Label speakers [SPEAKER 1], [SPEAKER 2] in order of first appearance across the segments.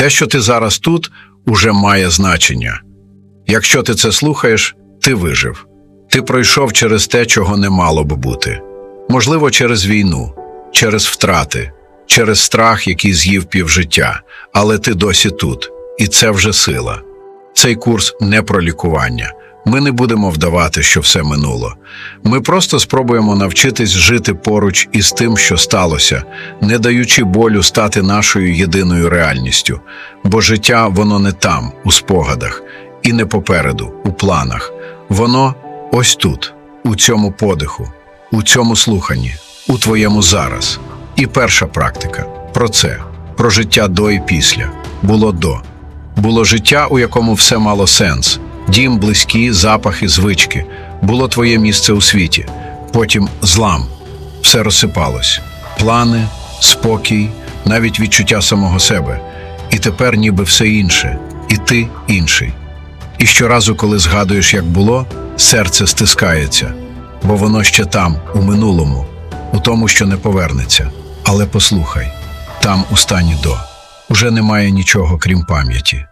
[SPEAKER 1] Те, що ти зараз тут, уже має значення. Якщо ти це слухаєш, ти вижив. Ти пройшов через те, чого не мало б бути. Можливо, через війну, через втрати, через страх, який з'їв півжиття, але ти досі тут, і це вже сила. Цей курс не про лікування. Ми не будемо вдавати, що все минуло. Ми просто спробуємо навчитись жити поруч із тим, що сталося, не даючи болю стати нашою єдиною реальністю. Бо життя воно не там, у спогадах, і не попереду, у планах. Воно ось тут, у цьому подиху, у цьому слуханні, у твоєму зараз. І перша практика про це, про життя до і після, було до. Було життя, у якому все мало сенс. Дім, близькі, запахи, звички. Було твоє місце у світі. Потім злам. Все розсипалось. Плани, спокій, навіть відчуття самого себе. І тепер ніби все інше, і ти інший. І щоразу, коли згадуєш, як було, серце стискається, бо воно ще там, у минулому, у тому, що не повернеться. Але послухай, там у стані до уже немає нічого, крім пам'яті.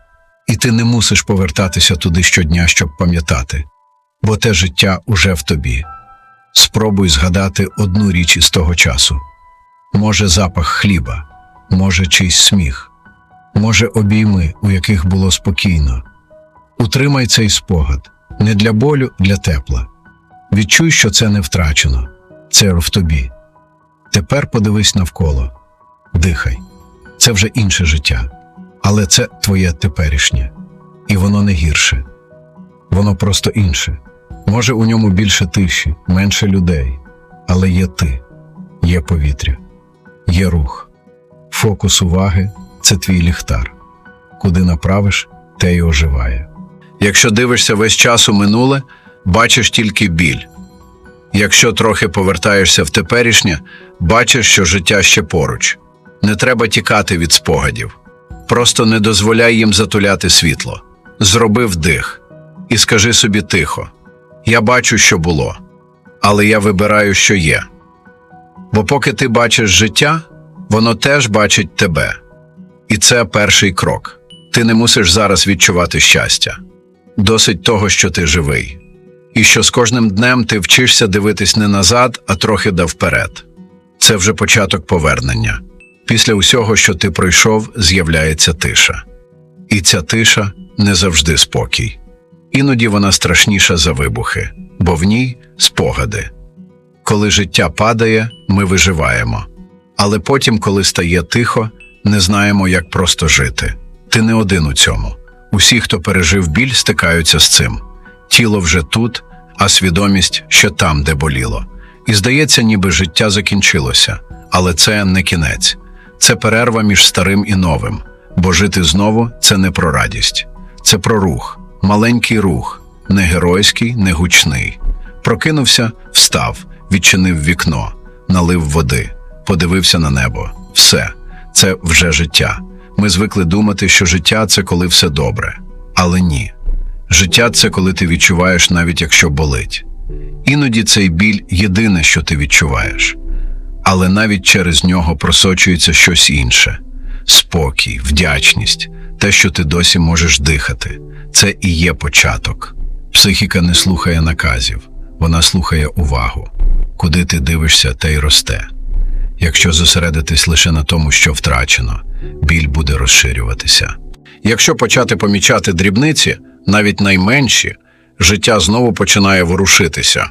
[SPEAKER 1] І ти не мусиш повертатися туди щодня, щоб пам'ятати, бо те життя уже в тобі. Спробуй згадати одну річ із того часу. Може, запах хліба, може, чийсь сміх, може, обійми, у яких було спокійно. Утримай цей спогад не для болю, для тепла. Відчуй, що це не втрачено, це в тобі. Тепер подивись навколо, дихай. Це вже інше життя, але це твоє теперішнє, і воно не гірше. Воно просто інше. Може, у ньому більше тиші, менше людей, але є ти, є повітря, є рух. Фокус уваги це твій ліхтар. Куди направиш, те й оживає. Якщо дивишся весь час у минуле, бачиш тільки біль. Якщо трохи повертаєшся в теперішнє, бачиш, що життя ще поруч. Не треба тікати від спогадів. Просто не дозволяй їм затуляти світло. Зроби вдих і скажи собі тихо: Я бачу, що було, але я вибираю, що є. Бо поки ти бачиш життя, воно теж бачить тебе. І це перший крок. Ти не мусиш зараз відчувати щастя. Досить того, що ти живий. І що з кожним днем ти вчишся дивитись не назад, а трохи да вперед. Це вже початок повернення. Після усього, що ти пройшов, з'являється тиша. І ця тиша не завжди спокій. Іноді вона страшніша за вибухи, бо в ній спогади. Коли життя падає, ми виживаємо. Але потім, коли стає тихо, не знаємо, як просто жити. Ти не один у цьому. Усі, хто пережив біль, стикаються з цим. Тіло вже тут, а свідомість ще там, де боліло. І здається, ніби життя закінчилося, але це не кінець, це перерва між старим і новим. Бо жити знову це не про радість, це про рух, маленький рух, не геройський, не гучний. Прокинувся, встав, відчинив вікно, налив води, подивився на небо. Все, це вже життя. Ми звикли думати, що життя це коли все добре. Але ні. Життя це коли ти відчуваєш, навіть якщо болить. Іноді цей біль єдине, що ти відчуваєш. Але навіть через нього просочується щось інше спокій, вдячність, те, що ти досі можеш дихати. Це і є початок. Психіка не слухає наказів, вона слухає увагу. Куди ти дивишся, те й росте. Якщо зосередитись лише на тому, що втрачено, біль буде розширюватися. Якщо почати помічати дрібниці, навіть найменші, життя знову починає ворушитися.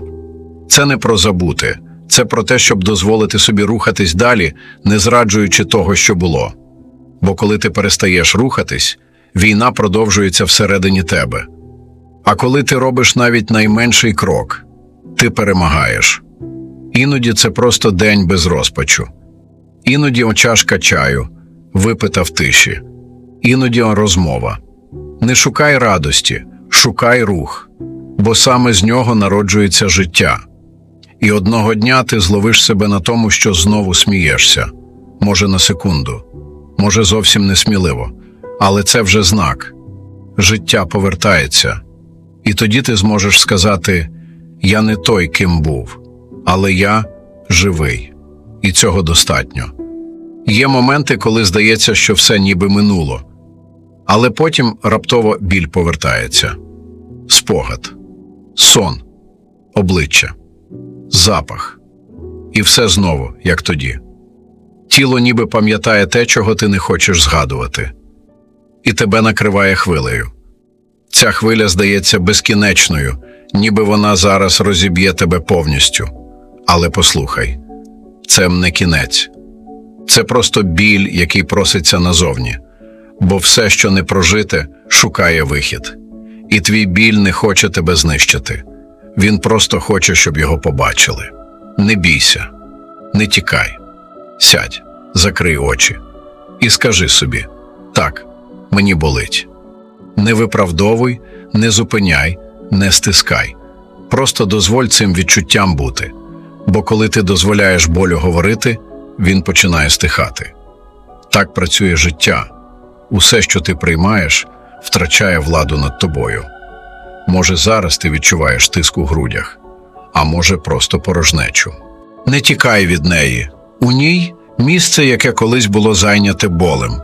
[SPEAKER 1] Це не про забути, це про те, щоб дозволити собі рухатись далі, не зраджуючи того, що було. Бо коли ти перестаєш рухатись, війна продовжується всередині тебе. А коли ти робиш навіть найменший крок, ти перемагаєш. Іноді це просто день без розпачу. Іноді чашка чаю, випита в тиші, іноді розмова. Не шукай радості, шукай рух, бо саме з нього народжується життя. І одного дня ти зловиш себе на тому, що знову смієшся, може на секунду, може зовсім несміливо, але це вже знак. Життя повертається, і тоді ти зможеш сказати: Я не той, ким був, але я живий, і цього достатньо. Є моменти, коли здається, що все ніби минуло, Але потім раптово біль повертається. Спогад, сон, обличчя, запах. І все знову, як тоді. Тіло ніби пам'ятає те, чого ти не хочеш згадувати, і тебе накриває хвилею. Ця хвиля здається безкінечною, ніби вона зараз розіб'є тебе повністю. Але послухай, це не кінець, це просто біль, який проситься назовні, бо все, що не прожите, шукає вихід, і твій біль не хоче тебе знищити. Він просто хоче, щоб його побачили. Не бійся, не тікай, сядь, закрий очі і скажи собі: так, мені болить. Не виправдовуй, не зупиняй, не стискай. Просто дозволь цим відчуттям бути. Бо коли ти дозволяєш болю говорити, він починає стихати. Так працює життя. Усе, що ти приймаєш, втрачає владу над тобою. Може, зараз ти відчуваєш тиск у грудях, а може, просто порожнечу. Не тікай від неї. У ній місце, яке колись було зайняте болем.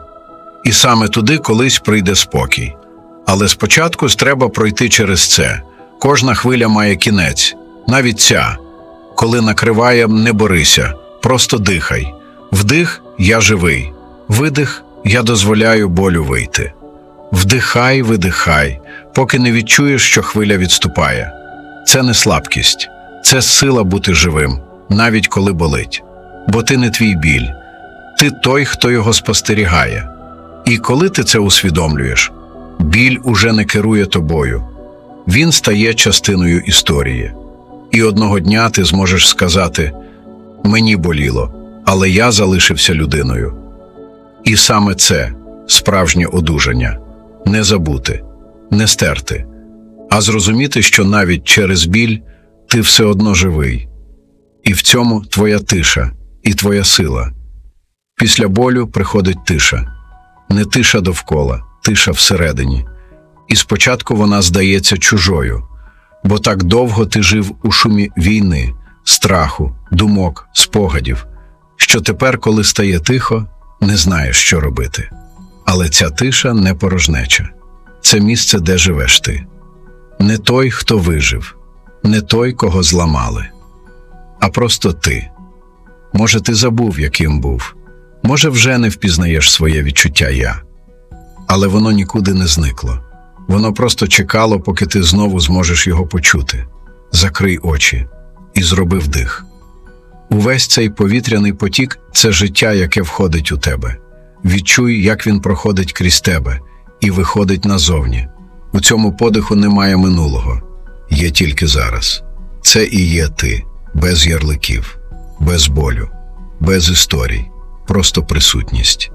[SPEAKER 1] І саме туди колись прийде спокій. Але спочатку треба пройти через це. Кожна хвиля має кінець, навіть ця. Коли накриває, не борися, просто дихай. Вдих я живий, видих я дозволяю болю вийти. Вдихай, видихай, поки не відчуєш, що хвиля відступає. Це не слабкість, це сила бути живим, навіть коли болить. Бо ти не твій біль, ти той, хто його спостерігає. І коли ти це усвідомлюєш, біль уже не керує тобою, він стає частиною історії. І одного дня ти зможеш сказати: мені боліло, але я залишився людиною. І саме це справжнє одужання не забути, не стерти, а зрозуміти, що навіть через біль ти все одно живий, і в цьому твоя тиша і твоя сила. Після болю приходить тиша, не тиша довкола, тиша всередині. І спочатку вона здається чужою, бо так довго ти жив у шумі війни, страху, думок, спогадів, що тепер, коли стає тихо, не знаєш, що робити. Але ця тиша не порожнеча, це місце, де живеш ти. Не той, хто вижив, не той, кого зламали, а просто ти. Може, ти забув, яким був, може, вже не впізнаєш своє відчуття я, але воно нікуди не зникло. Воно просто чекало, поки ти знову зможеш його почути. Закрий очі і зроби вдих. Увесь цей повітряний потік це життя, яке входить у тебе. Відчуй, як він проходить крізь тебе і виходить назовні. У цьому подиху немає минулого, є тільки зараз. Це і є ти, без ярликів, без болю, без історій, просто присутність.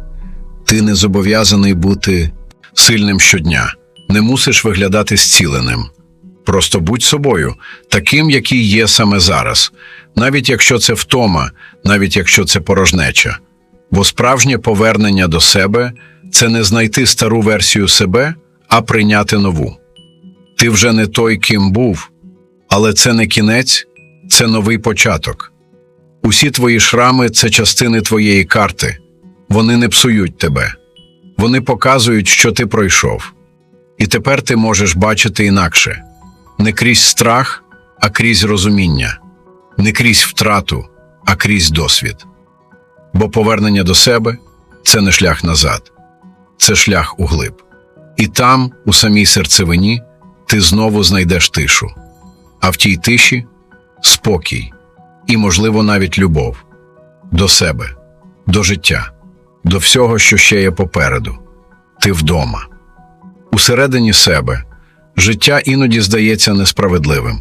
[SPEAKER 1] Ти не зобов'язаний бути сильним щодня, не мусиш виглядати зціленим. Просто будь собою, таким, який є саме зараз, навіть якщо це втома, навіть якщо це порожнеча. Бо справжнє повернення до себе це не знайти стару версію себе, а прийняти нову. Ти вже не той, ким був, але це не кінець, це новий початок. Усі твої шрами це частини твоєї карти, вони не псують тебе, вони показують, що ти пройшов. І тепер ти можеш бачити інакше не крізь страх, а крізь розуміння, не крізь втрату, а крізь досвід. Бо повернення до себе це не шлях назад, це шлях углиб. І там, у самій серцевині, ти знову знайдеш тишу, а в тій тиші спокій і, можливо, навіть любов до себе, до життя, до всього, що ще є попереду. Ти вдома. Усередині себе життя іноді здається несправедливим.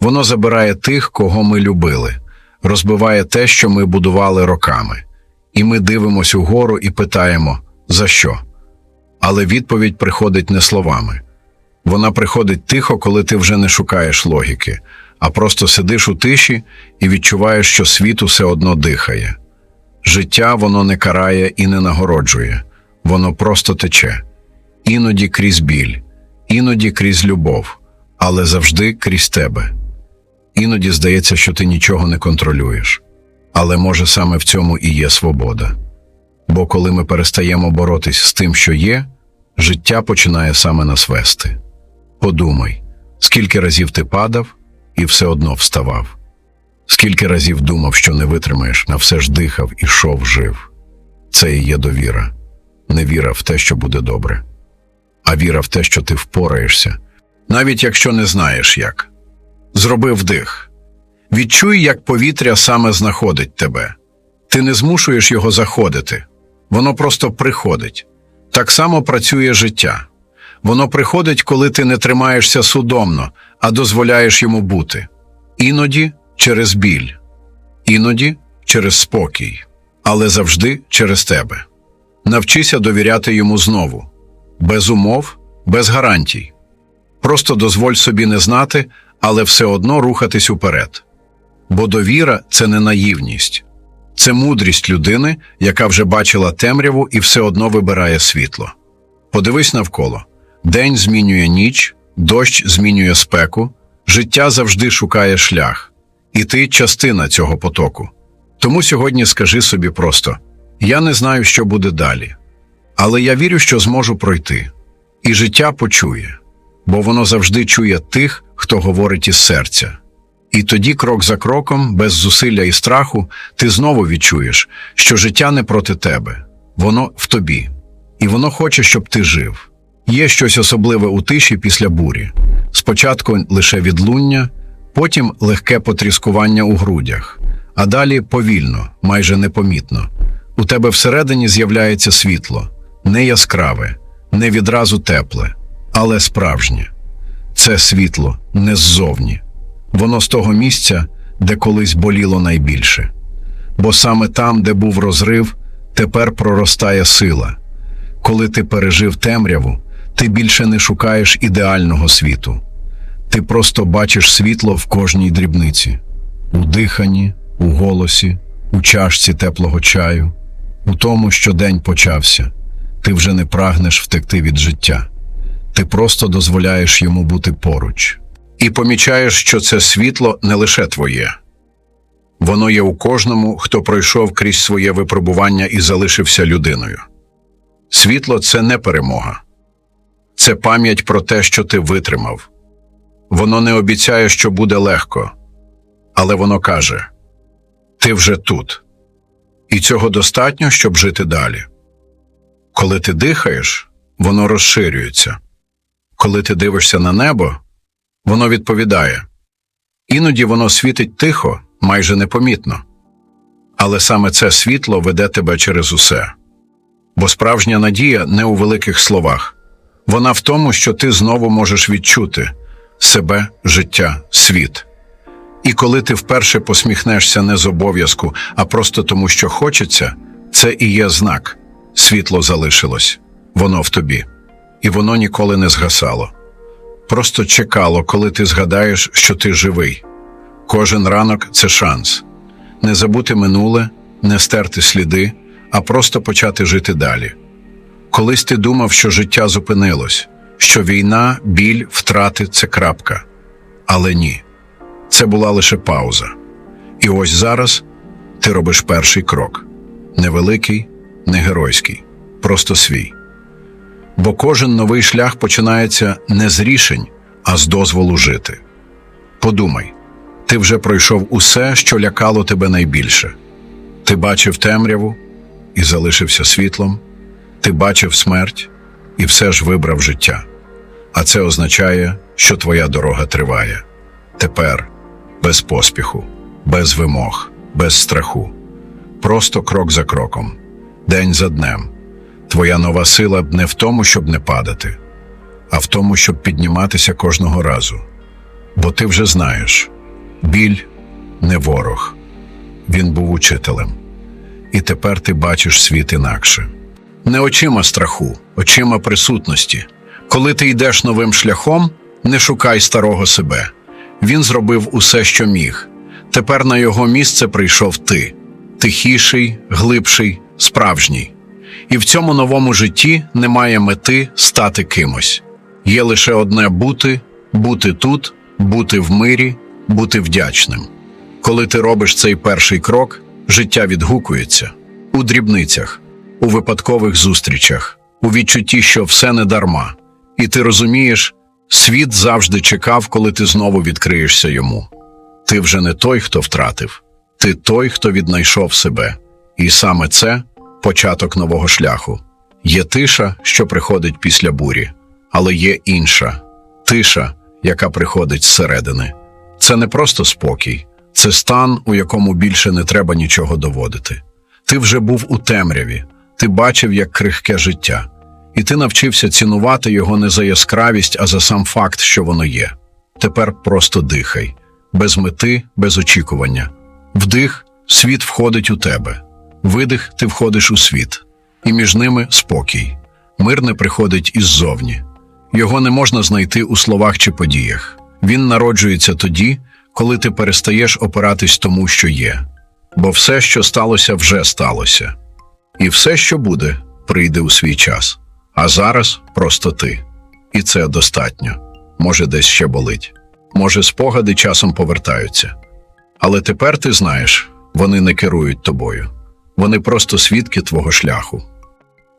[SPEAKER 1] Воно забирає тих, кого ми любили, розбиває те, що ми будували роками, і ми дивимося угору і питаємо за що? Але відповідь приходить не словами. Вона приходить тихо, коли ти вже не шукаєш логіки, а просто сидиш у тиші і відчуваєш, що світ усе одно дихає. Життя воно не карає і не нагороджує, воно просто тече, іноді крізь біль, іноді крізь любов, але завжди крізь тебе. Іноді здається, що ти нічого не контролюєш, але може саме в цьому і є свобода. Бо коли ми перестаємо боротись з тим, що є, життя починає саме нас вести. Подумай, скільки разів ти падав і все одно вставав. Скільки разів думав, що не витримаєш, на все ж дихав, ішов, жив. Це і є довіра. Не віра в те, що буде добре, а віра в те, що ти впораєшся, навіть якщо не знаєш як. Зроби вдих. Відчуй, як повітря саме знаходить тебе. Ти не змушуєш його заходити, воно просто приходить. Так само працює життя. Воно приходить, коли ти не тримаєшся судомно, а дозволяєш йому бути. Іноді через біль, іноді через спокій, але завжди через тебе. Навчися довіряти йому знову, без умов, без гарантій. Просто дозволь собі не знати, але все одно рухатись уперед. Бо довіра це не наївність, це мудрість людини, яка вже бачила темряву і все одно вибирає світло. Подивись навколо день змінює ніч, дощ змінює спеку, життя завжди шукає шлях, і ти частина цього потоку. Тому сьогодні скажи собі просто: я не знаю, що буде далі, але я вірю, що зможу пройти. І життя почує, бо воно завжди чує тих, хто говорить із серця. І тоді, крок за кроком, без зусилля і страху, ти знову відчуєш, що життя не проти тебе, воно в тобі, і воно хоче, щоб ти жив. Є щось особливе у тиші після бурі. Спочатку лише відлуння, потім легке потріскування у грудях, а далі повільно, майже непомітно. У тебе всередині з'являється світло, не яскраве, не відразу тепле, але справжнє. Це світло не ззовні. Воно з того місця, де колись боліло найбільше. Бо саме там, де був розрив, тепер проростає сила. Коли ти пережив темряву, ти більше не шукаєш ідеального світу. Ти просто бачиш світло в кожній дрібниці, у диханні, у голосі, у чашці теплого чаю, у тому, що день почався. Ти вже не прагнеш втекти від життя. Ти просто дозволяєш йому бути поруч. І помічаєш, що це світло не лише твоє. Воно є у кожному, хто пройшов крізь своє випробування і залишився людиною. Світло це не перемога, це пам'ять про те, що ти витримав. Воно не обіцяє, що буде легко, але воно каже: Ти вже тут, і цього достатньо, щоб жити далі. Коли ти дихаєш, воно розширюється. Коли ти дивишся на небо, воно відповідає. Іноді воно світить тихо, майже непомітно. Але саме це світло веде тебе через усе. Бо справжня надія не у великих словах, вона в тому, що ти знову можеш відчути себе, життя, світ. І коли ти вперше посміхнешся не з обов'язку, а просто тому, що хочеться, це і є знак світло залишилось, воно в тобі, і воно ніколи не згасало. Просто чекало, коли ти згадаєш, що ти живий. Кожен ранок це шанс не забути минуле, не стерти сліди, а просто почати жити далі. Колись ти думав, що життя зупинилось, що війна, біль, втрати це крапка. Але ні, це була лише пауза. І ось зараз ти робиш перший крок невеликий, не геройський, просто свій. Бо кожен новий шлях починається не з рішень, а з дозволу жити. Подумай, ти вже пройшов усе, що лякало тебе найбільше. Ти бачив темряву і залишився світлом, ти бачив смерть і все ж вибрав життя. А це означає, що твоя дорога триває. Тепер без поспіху, без вимог, без страху. Просто крок за кроком, день за днем. Твоя нова сила не в тому, щоб не падати, а в тому, щоб підніматися кожного разу. Бо ти вже знаєш, біль не ворог, він був учителем. І тепер ти бачиш світ інакше. Не очима страху, очима присутності. Коли ти йдеш новим шляхом, не шукай старого себе. Він зробив усе, що міг. Тепер на його місце прийшов ти тихіший, глибший, справжній. І в цьому новому житті немає мети стати кимось. Є лише одне бути, бути тут, бути в мирі, бути вдячним. Коли ти робиш цей перший крок, життя відгукується у дрібницях, у випадкових зустрічах, у відчутті, що все не дарма. І ти розумієш, світ завжди чекав, коли ти знову відкриєшся йому. Ти вже не той, хто втратив, ти той, хто віднайшов себе. І саме це початок нового шляху. Є тиша, що приходить після бурі, але є інша тиша, яка приходить зсередини. Це не просто спокій, це стан, у якому більше не треба нічого доводити. Ти вже був у темряві, ти бачив, як крихке життя, і ти навчився цінувати його не за яскравість, а за сам факт, що воно є. Тепер просто дихай, без мети, без очікування. Вдих, світ входить у тебе. Видих, ти входиш у світ, і між ними спокій. Мир не приходить іззовні. Його не можна знайти у словах чи подіях. Він народжується тоді, коли ти перестаєш опиратись тому, що є. Бо все, що сталося, вже сталося. І все, що буде, прийде у свій час. А зараз просто ти. І це достатньо. Може, десь ще болить. Може, спогади часом повертаються. Але тепер ти знаєш, вони не керують тобою. Вони просто свідки твого шляху.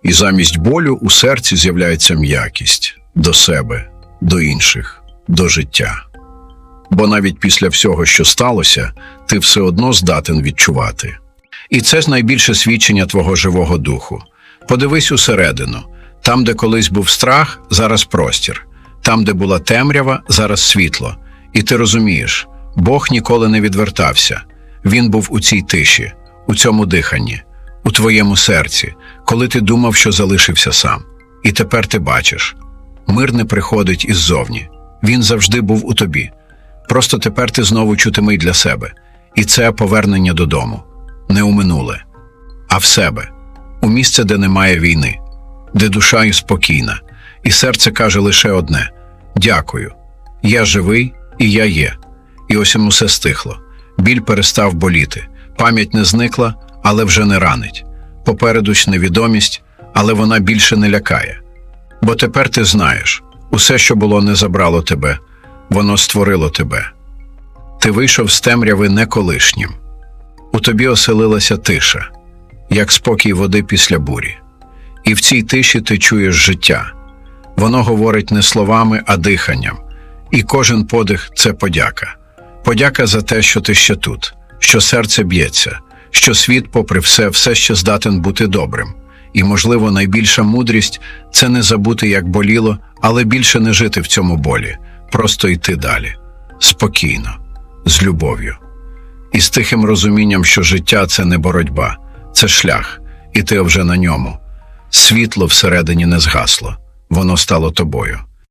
[SPEAKER 1] І замість болю у серці з'являється м'якість до себе, до інших, до життя. Бо навіть після всього, що сталося, ти все одно здатен відчувати. І це ж найбільше свідчення твого живого духу. Подивись усередину там, де колись був страх, зараз простір, там, де була темрява, зараз світло. І ти розумієш, Бог ніколи не відвертався. Він був у цій тиші, у цьому диханні, у твоєму серці, коли ти думав, що залишився сам. І тепер ти бачиш мир не приходить іззовні. Він завжди був у тобі. Просто тепер ти знову чутимий для себе. І це повернення додому, не у минуле, а в себе, у місце, де немає війни, де душа і спокійна, і серце каже лише одне: Дякую. Я живий і я є. І ось йому все стихло. Біль перестав боліти, пам'ять не зникла, але вже не ранить. Попереду ж невідомість, але вона більше не лякає. Бо тепер ти знаєш, усе, що було, не забрало тебе, воно створило тебе. Ти вийшов з темряви не колишнім. У тобі оселилася тиша, як спокій води після бурі. І в цій тиші ти чуєш життя. Воно говорить не словами, а диханням. І кожен подих це подяка. Подяка за те, що ти ще тут, що серце б'ється, що світ, попри все, все ще здатен бути добрим. І, можливо, найбільша мудрість це не забути, як боліло, але більше не жити в цьому болі, просто йти далі, спокійно, з любов'ю. І з тихим розумінням, що життя це не боротьба, це шлях, і ти вже на ньому. Світло всередині не згасло, воно стало тобою.